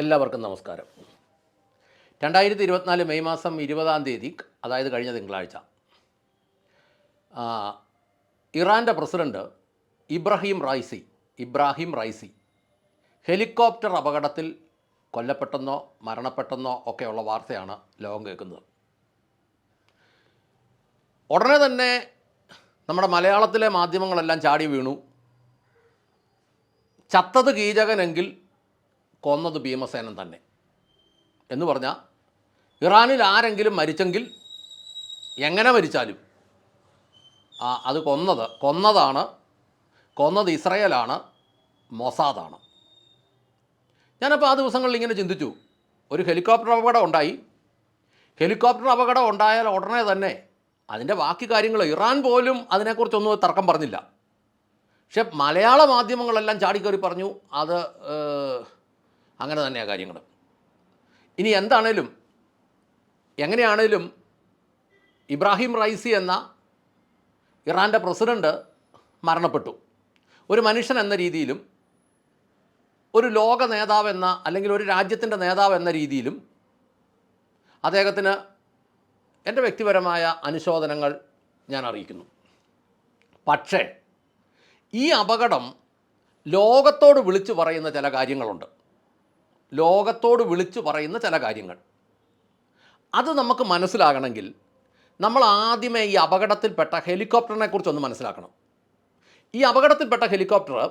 എല്ലാവർക്കും നമസ്കാരം. രണ്ടായിരത്തി ഇരുപത്തിനാല് മെയ് മാസം ഇരുപതാം തീയതി അതായത് കഴിഞ്ഞ തിങ്കളാഴ്ച ഇറാന്റെ president Ibrahim Raisi Ibrahim Raisi helicopter അപകടത്തിൽ കൊല്ലപ്പെട്ടെന്നോ മരണപ്പെട്ടെന്നോ ഒക്കെയുള്ള വാർത്തയാണ് ലോകം കേൾക്കുന്നത്. ഉടനെ തന്നെ നമ്മുടെ മലയാളത്തിലെ മാധ്യമങ്ങളെല്ലാം ചാടി വീണു. ചത്തത് കീചകനെങ്കിൽ കൊന്നത് ഭീമസേനൻ തന്നെ. എന്ന് പറഞ്ഞാൽ ഇറാനിൽ ആരെങ്കിലും മരിച്ചെങ്കിൽ എങ്ങനെ മരിച്ചാലും ആ അത് കൊന്നത് കൊന്നതാണ് കൊന്നത് ഇസ്രയേലാണ് മൊസാദാണ്. ഞാനപ്പോൾ ആ ദിവസങ്ങളിൽ ഇങ്ങനെ ചിന്തിച്ചു. ഒരു ഹെലികോപ്റ്റർ അപകടം ഉണ്ടായി. ഹെലികോപ്റ്റർ അപകടം ഉണ്ടായാൽ ഉടനെ തന്നെ അതിന്റെ ബാക്കി കാര്യങ്ങൾ ഇറാൻ പോലും അതിനെക്കുറിച്ചൊന്നും തർക്കം പറഞ്ഞില്ല. പക്ഷെ മലയാള മാധ്യമങ്ങളെല്ലാം ചാടിക്കയറി പറഞ്ഞു അത് അങ്ങനെ തന്നെയാണ് കാര്യങ്ങൾ ഇനി എന്താണേലും എങ്ങനെയാണേലും ഇബ്രാഹിം റൈസി എന്ന ഇറാന്റെ പ്രസിഡന്റ് മരണപ്പെട്ടു. ഒരു മനുഷ്യൻ എന്ന രീതിയിലും ഒരു ലോക നേതാവ് എന്ന അല്ലെങ്കിൽ ഒരു രാജ്യത്തിന്റെ നേതാവ് എന്ന രീതിയിലും അദ്ദേഹത്തിന് എന്റെ വ്യക്തിപരമായ അനുശോചനങ്ങൾ ഞാൻ അറിയിക്കുന്നു. പക്ഷേ ഈ അപകടം ലോകത്തോട് വിളിച്ചു പറയുന്ന ചില കാര്യങ്ങളുണ്ട്. ലോകത്തോട് വിളിച്ചു പറയുന്ന ചില കാര്യങ്ങൾ. അത് നമുക്ക് മനസ്സിലാകണമെങ്കിൽ നമ്മൾ ആദ്യമേ ഈ അപകടത്തിൽപ്പെട്ട ഹെലികോപ്റ്ററിനെ കുറിച്ചൊന്ന് മനസ്സിലാക്കണം. ഈ അപകടത്തിൽപ്പെട്ട ഹെലികോപ്റ്റർ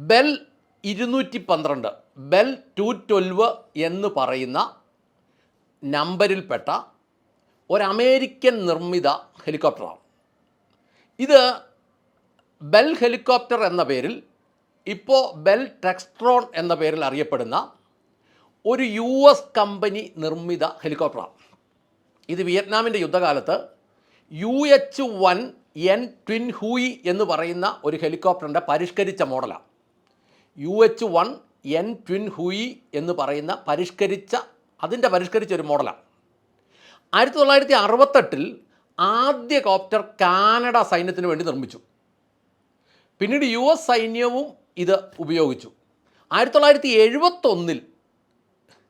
ബെൽ ഇരുന്നൂറ്റി പന്ത്രണ്ട് ബെൽ ടു ട്വൽവ് എന്ന് പറയുന്ന നമ്പരിൽപ്പെട്ട ഒരു അമേരിക്കൻ നിർമ്മിത ഹെലികോപ്റ്ററാണ്. ഇത് ബെൽ ഹെലികോപ്റ്റർ എന്ന പേരിൽ ഇപ്പോൾ ബെൽ ടെക്സ്ട്രോൺ എന്ന പേരിൽ അറിയപ്പെടുന്ന ഒരു യു എസ് കമ്പനി നിർമ്മിത ഹെലികോപ്റ്ററാണ്. ഇത് വിയറ്റ്നാമിന്റെ യുദ്ധകാലത്ത് U H one N twin Huey എന്ന് പറയുന്ന ഒരു ഹെലികോപ്റ്ററിന്റെ പരിഷ്കരിച്ച മോഡലാണ്. U H one N twin Huey എന്ന് പറയുന്ന പരിഷ്കരിച്ച അതിന്റെ പരിഷ്കരിച്ച ഒരു മോഡലാണ്. ആയിരത്തി തൊള്ളായിരത്തി അറുപത്തെട്ടിൽ ആദ്യ കോപ്റ്റർ കാനഡ സൈന്യത്തിന് വേണ്ടി നിർമ്മിച്ചു. പിന്നീട് യു എസ് സൈന്യവും ഇത് ഉപയോഗിച്ചു. ആയിരത്തി തൊള്ളായിരത്തി എഴുപത്തൊന്നിൽ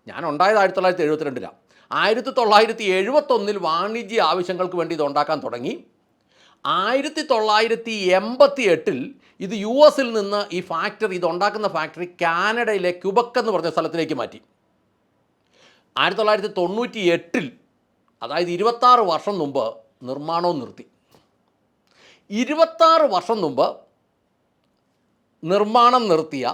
ഞാൻ ഉണ്ടായത് ആയിരത്തി തൊള്ളായിരത്തി എഴുപത്തിരണ്ടിലാണ് ആയിരത്തി തൊള്ളായിരത്തി എഴുപത്തൊന്നിൽ വാണിജ്യ ആവശ്യങ്ങൾക്ക് വേണ്ടി ഇത് ഉണ്ടാക്കാൻ തുടങ്ങി. ആയിരത്തി തൊള്ളായിരത്തി എൺപത്തി എട്ടിൽ ഇത് യു എസിൽ നിന്ന് ഈ ഫാക്ടറി ഇത് ഉണ്ടാക്കുന്ന ഫാക്ടറി കാനഡയിലെ ക്യുബക്ക് എന്ന് പറഞ്ഞ സ്ഥലത്തിലേക്ക് മാറ്റി. ആയിരത്തി തൊള്ളായിരത്തി തൊണ്ണൂറ്റി എട്ടിൽ അതായത് ഇരുപത്താറ് വർഷം മുമ്പ് നിർമ്മാണവും നിർത്തി. ഇരുപത്താറ് വർഷം മുമ്പ് നിർമ്മാണം നിർത്തിയ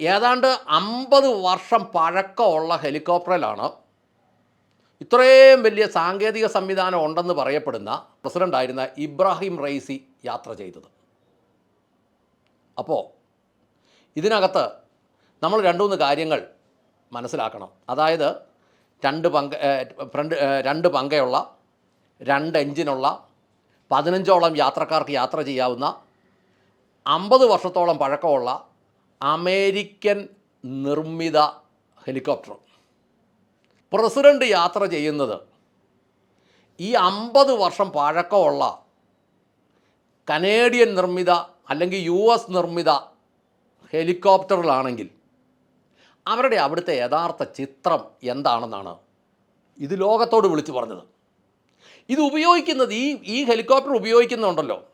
ഏതാണ്ട് അമ്പത് വർഷം പഴക്കമുള്ള ഹെലികോപ്റ്ററിലാണ് ഇത്രയും വലിയ സാങ്കേതിക സംവിധാനം ഉണ്ടെന്ന് പറയപ്പെടുന്ന പ്രസിഡന്റായിരുന്ന ഇബ്രാഹിം റൈസി യാത്ര ചെയ്തത്. അപ്പോൾ ഇതിനകത്ത് നമ്മൾ രണ്ടു മൂന്ന് കാര്യങ്ങൾ മനസ്സിലാക്കണം. അതായത് രണ്ട് പങ്ക ഫ്രണ്ട് രണ്ട് പങ്കയുള്ള രണ്ട് എഞ്ചിനുള്ള പതിനഞ്ചോളം യാത്രക്കാർക്ക് യാത്ര ചെയ്യാവുന്ന അമ്പത് വർഷത്തോളം പഴക്കമുള്ള അമേരിക്കൻ നിർമ്മിത ഹെലികോപ്റ്റർ. പ്രസിഡന്റ് യാത്ര ചെയ്യുന്നത് ഈ അമ്പത് വർഷം പഴക്കമുള്ള കനേഡിയൻ നിർമ്മിത അല്ലെങ്കിൽ യു എസ് നിർമ്മിത ഹെലികോപ്റ്ററിലാണെങ്കിൽ അവരുടെ അവിടുത്തെ യഥാർത്ഥ ചിത്രം എന്താണെന്നാണ് ഇത് ലോകത്തോട് വിളിച്ചു പറഞ്ഞത്. ഇത് ഉപയോഗിക്കുന്നത് ഈ ഈ ഹെലികോപ്റ്റർ ഉപയോഗിക്കുന്നുണ്ടല്ലോ.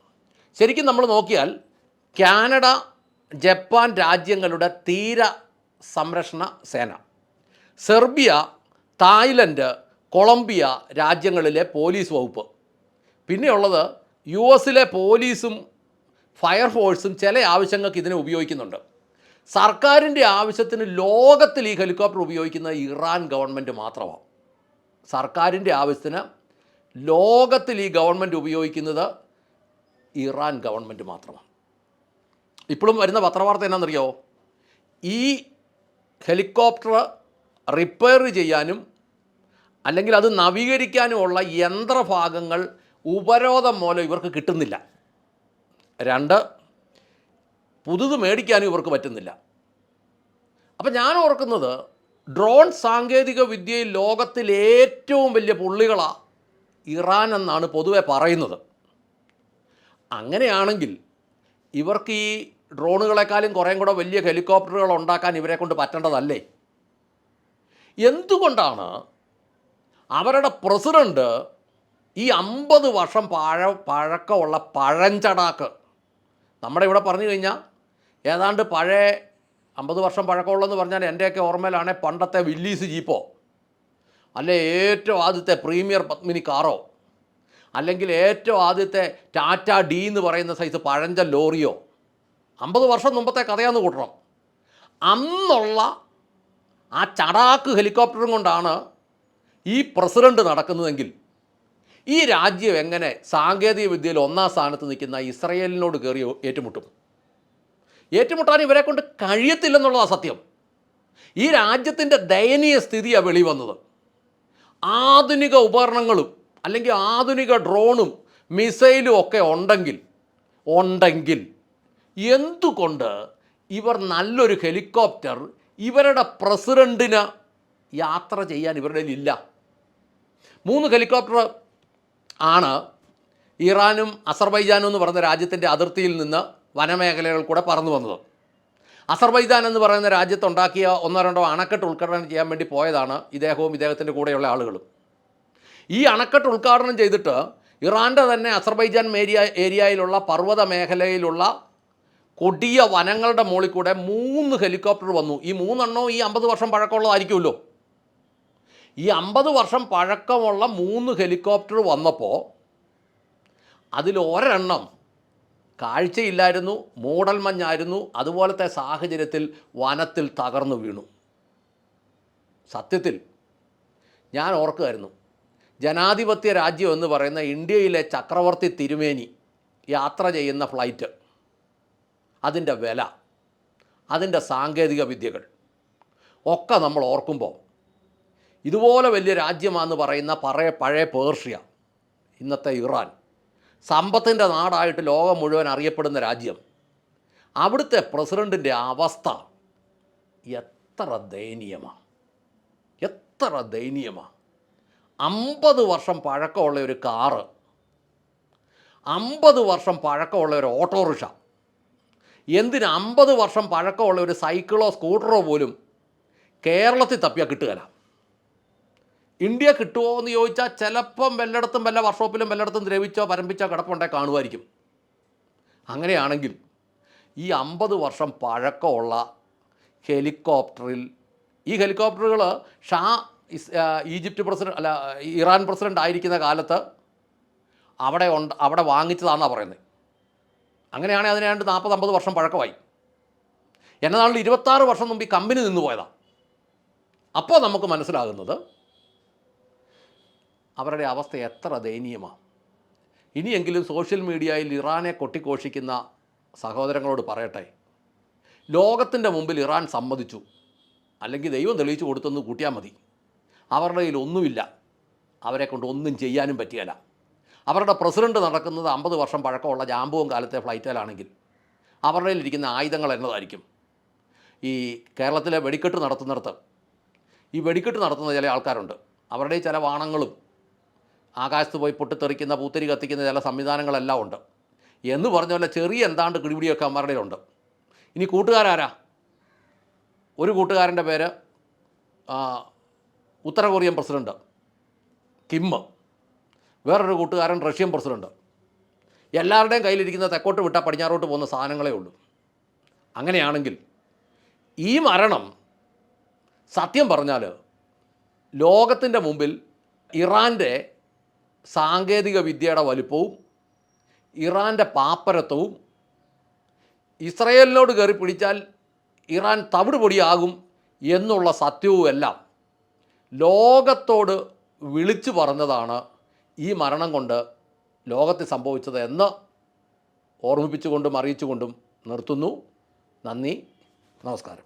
ശരിക്കും നമ്മൾ നോക്കിയാൽ കാനഡ ജപ്പാൻ രാജ്യങ്ങളുടെ തീര സംരക്ഷണ സേന. സെർബിയ തായ്ലൻഡ് കൊളംബിയ രാജ്യങ്ങളിലെ പോലീസ് വകുപ്പ്. പിന്നെയുള്ളത് യു എസിലെ പോലീസും ഫയർഫോഴ്സും ചില ആവശ്യങ്ങൾക്ക് ഇതിനെ ഉപയോഗിക്കുന്നുണ്ട്. സർക്കാരിന്റെ ആവശ്യത്തിന് ലോകത്തിൽ ഈ ഹെലികോപ്റ്റർ ഉപയോഗിക്കുന്നത് ഇറാൻ ഗവൺമെന്റ് മാത്രമാണ്. സർക്കാരിന്റെ ആവശ്യത്തിന് ലോകത്തിൽ ഈ ഗവൺമെന്റ് ഉപയോഗിക്കുന്നത് ഇറാൻ ഗവൺമെന്റ് മാത്രമാണ്. ഇപ്പോഴും വരുന്ന പത്രവാർത്ത എന്നാണെന്നറിയോ ഈ ഹെലികോപ്റ്റർ റിപ്പയർ ചെയ്യാനും അല്ലെങ്കിൽ അത് നവീകരിക്കാനുമുള്ള യന്ത്രഭാഗങ്ങൾ ഉപരോധം മൂലം ഇവർക്ക് കിട്ടുന്നില്ല. രണ്ട് പുതുത് മേടിക്കാനും ഇവർക്ക് പറ്റുന്നില്ല. അപ്പം ഞാൻ ഓർക്കുന്നത് ഡ്രോൺ സാങ്കേതിക വിദ്യയിൽ ലോകത്തിൽ ഏറ്റവും വലിയ പുള്ളികളാണ് ഇറാൻ എന്നാണ് പൊതുവെ പറയുന്നത്. അങ്ങനെയാണെങ്കിൽ ഇവർക്ക് ഈ ഡ്രോണുകളെക്കാളും കുറേം കൂടെ വലിയ ഹെലികോപ്റ്ററുകൾ ഉണ്ടാക്കാൻ ഇവരെ കൊണ്ട് പറ്റേണ്ടതല്ലേ? എന്തുകൊണ്ടാണ് അവരുടെ പ്രസിഡന്റ് ഈ അമ്പത് വർഷം പഴ പഴക്കമുള്ള പഴഞ്ചടാക്ക് നമ്മുടെ ഇവിടെ പറഞ്ഞു കഴിഞ്ഞാൽ ഏതാണ്ട് പഴയ അമ്പത് വർഷം പഴക്കമുള്ളതെന്ന് പറഞ്ഞാൽ എന്റെയൊക്കെ ഓർമ്മയിലാണ് പണ്ടത്തെ വില്ലീസ് ജീപ്പോ അല്ലെ ഏറ്റവും ആദ്യത്തെ പ്രീമിയർ പത്മിനി കാറോ? അല്ലെങ്കിൽ ഏറ്റവും ആദ്യത്തെ ടാറ്റ ഡി എന്ന് പറയുന്ന സൈസ് പഴഞ്ച ലോറിയോ? അമ്പത് വർഷം മുമ്പത്തെ കഥയാന്ന് കൂട്ടണം. അന്നുള്ള ആ ചടാക്ക് ഹെലികോപ്റ്ററും കൊണ്ടാണ് ഈ പ്രസിഡന്റ് നടക്കുന്നതെങ്കിൽ ഈ രാജ്യം എങ്ങനെ സാങ്കേതിക വിദ്യയിൽ ഒന്നാം സ്ഥാനത്ത് നിൽക്കുന്ന ഇസ്രയേലിനോട് കയറി ഏറ്റുമുട്ടും? ഏറ്റുമുട്ടാൻ ഇവരെ കൊണ്ട് കഴിയത്തില്ലെന്നുള്ളതാണ് സത്യം. ഈ രാജ്യത്തിന്റെ ദയനീയ സ്ഥിതിയാണ് വെളി വന്നത് ആധുനിക ഉപകരണങ്ങളും അല്ലെങ്കിൽ ആധുനിക ഡ്രോണും മിസൈലും ഒക്കെ ഉണ്ടെങ്കിൽ ഉണ്ടെങ്കിൽ എന്തുകൊണ്ട് ഇവർ നല്ലൊരു ഹെലികോപ്റ്റർ ഇവരുടെ പ്രസിഡന്റിന് യാത്ര ചെയ്യാൻ ഇവരുടെ ഇല്ല മൂന്ന് ഹെലികോപ്റ്റർ ആണ് ഇറാനും അസർബൈജാനും എന്ന് പറയുന്ന രാജ്യത്തിന്റെ അതിർത്തിയിൽ നിന്ന് വനമേഖലകൾ കൂടെ പറന്നു വന്നത്. അസർബൈജാൻ എന്ന് പറയുന്ന രാജ്യത്തുണ്ടാക്കിയ ഒന്നോ രണ്ടോ അണക്കെട്ട് ഉദ്ഘാടനം ചെയ്യാൻ വേണ്ടി പോയതാണ് ഇദ്ദേഹവും ഇദ്ദേഹത്തിന്റെ കൂടെയുള്ള ആളുകളും. ഈ അണക്കെട്ട് ഉദ്ഘാടനം ചെയ്തിട്ട് ഇറാന്റെ തന്നെ അസർബൈജാൻ ഏരിയ ഏരിയയിലുള്ള പർവത മേഖലയിലുള്ള കൊടിയ വനങ്ങളുടെ മുകളിൽ കൂടെ മൂന്ന് ഹെലികോപ്റ്റർ വന്നു. ഈ മൂന്നെണ്ണവും ഈ അമ്പത് വർഷം പഴക്കമുള്ളതായിരിക്കുമല്ലോ. ഈ അമ്പത് വർഷം പഴക്കമുള്ള മൂന്ന് ഹെലികോപ്റ്റർ വന്നപ്പോൾ അതിൽ ഒരെണ്ണം കാഴ്ചയില്ലായിരുന്നു മൂടൽ മഞ്ഞായിരുന്നു അതുപോലത്തെ സാഹചര്യത്തിൽ വനത്തിൽ തകർന്നു വീണു. സത്യത്തിൽ ഞാൻ ഓർക്കുമായിരുന്നു ജനാധിപത്യ രാജ്യം എന്ന് പറയുന്ന ഇന്ത്യയിലെ ചക്രവർത്തി തിരുമേനി യാത്ര ചെയ്യുന്ന ഫ്ലൈറ്റ്. അതിന്റെ വില അതിന്റെ സാങ്കേതിക വിദ്യകൾ ഒക്കെ നമ്മൾ ഓർക്കുമ്പോൾ ഇതുപോലെ വലിയ രാജ്യമാണെന്ന് പറയുന്ന പറയ പഴയ പേർഷ്യ ഇന്നത്തെ ഇറാൻ സമ്പത്തിന്റെ നാടായിട്ട് ലോകം മുഴുവൻ അറിയപ്പെടുന്ന രാജ്യം അവിടുത്തെ പ്രസിഡന്റിന്റെ അവസ്ഥ എത്ര ദയനീയമാണ്. എത്ര ദയനീയമാണ്. അമ്പത് വർഷം പഴക്കമുള്ള ഒരു കാറ് അമ്പത് വർഷം പഴക്കമുള്ള ഒരു ഓട്ടോറിക്ഷ എന്തിന് അമ്പത് വർഷം പഴക്കമുള്ള ഒരു സൈക്കിളോ സ്കൂട്ടറോ പോലും കേരളത്തിൽ തപ്പിയാൽ കിട്ടുകയില്ല ഇന്ത്യ കിട്ടുമോ എന്ന് ചോദിച്ചാൽ ചിലപ്പം വല്ലയിടത്തും വല്ല വർക്ക്ഷോപ്പിലും വല്ലയിടത്തും ദ്രവിച്ചോ പരമ്പിച്ചോ കിടപ്പുണ്ടേ കാണുമായിരിക്കും. അങ്ങനെയാണെങ്കിൽ ഈ അമ്പത് വർഷം പഴക്കമുള്ള ഹെലികോപ്റ്ററിൽ ഈ ഹെലികോപ്റ്ററുകൾ ഷാ ഈജിപ്റ്റ് പ്രസിഡന്റ് അല്ല ഇറാൻ പ്രസിഡന്റ് ആയിരിക്കുന്ന കാലത്ത് അവിടെ ഉണ്ട് അവിടെ വാങ്ങിച്ചതാണെന്നാണ് പറയുന്നത്. അങ്ങനെയാണെങ്കിൽ അതിനെ രണ്ട് നാൽപ്പത് അമ്പത് വർഷം പഴക്കമായി. എന്നതാണെങ്കിൽ ഇരുപത്താറ് വർഷം മുമ്പ് ഈ കമ്പനി നിന്ന് പോയതാണ് അപ്പോൾ നമുക്ക് മനസ്സിലാകുന്നത് അവരുടെ അവസ്ഥ എത്ര ദയനീയമാണ് ഇനിയെങ്കിലും സോഷ്യൽ മീഡിയയിൽ ഇറാനെ കൊട്ടിഘോഷിക്കുന്ന സഹോദരങ്ങളോട് പറയട്ടെ. ലോകത്തിന്റെ മുമ്പിൽ ഇറാൻ സമ്മതിച്ചു. അല്ലെങ്കിൽ ദൈവം തെളിയിച്ചു കൊടുത്തെന്ന് കൂട്ടിയാൽ മതി. അവരുടെ കയ്യിൽ ഒന്നുമില്ല. അവരെ കൊണ്ട് ഒന്നും ചെയ്യാനും പറ്റിയല്ല അവരുടെ പ്രസിഡന്റ് നടക്കുന്നത് അമ്പത് വർഷം പഴക്കമുള്ള ജാമ്പുവും കാലത്തെ ഫ്ലൈറ്റിലാണെങ്കിൽ അവരുടെ കയ്യിലിരിക്കുന്ന ആയുധങ്ങൾ എന്നതായിരിക്കും. ഈ കേരളത്തിലെ വെടിക്കെട്ട് നടത്തുന്നിടത്ത് ഈ വെടിക്കെട്ട് നടത്തുന്ന ചില ആൾക്കാരുണ്ട്. അവരുടെ ചില വാണങ്ങളും ആകാശത്ത് പോയി പൊട്ടിത്തെറിക്കുന്ന പൂത്തിരി കത്തിക്കുന്ന ചില സംവിധാനങ്ങളെല്ലാം ഉണ്ട്. എന്ന് പറഞ്ഞ പോലെ ചെറിയ എന്താണ്ട് കിടിപിടിയൊക്കെ അവരുടെ ഉണ്ട് ഇനി കൂട്ടുകാരാരാ? ഒരു കൂട്ടുകാരന്റെ പേര് ഉത്തര കൊറിയൻ പ്രസിഡന്റ് കിം. വേറൊരു കൂട്ടുകാരൻ റഷ്യൻ പ്രസിഡന്റ്. എല്ലാവരുടെയും കയ്യിലിരിക്കുന്ന തെക്കോട്ട് വിട്ടാൽ പടിഞ്ഞാറോട്ട് പോകുന്ന സാധനങ്ങളേ ഉള്ളൂ. അങ്ങനെയാണെങ്കിൽ ഈ മരണം സത്യം പറഞ്ഞാൽ ലോകത്തിന്റെ മുമ്പിൽ ഇറാന്റെ സാങ്കേതിക വിദ്യയുടെ വലുപ്പവും ഇറാന്റെ പാപ്പരത്വവും ഇസ്രയേലിനോട് കയറി പിടിച്ചാൽ ഇറാൻ തവിട് പൊടിയാകും എന്നുള്ള സത്യവും എല്ലാം ലോകത്തോട് വിളിച്ചു പറഞ്ഞതാണ് ഈ മരണം കൊണ്ട് ലോകത്തിൽ സംഭവിച്ചത് എന്ന് ഓർമ്മിപ്പിച്ചുകൊണ്ടും അറിയിച്ചുകൊണ്ടും നിർത്തുന്നു. നന്ദി. നമസ്കാരം.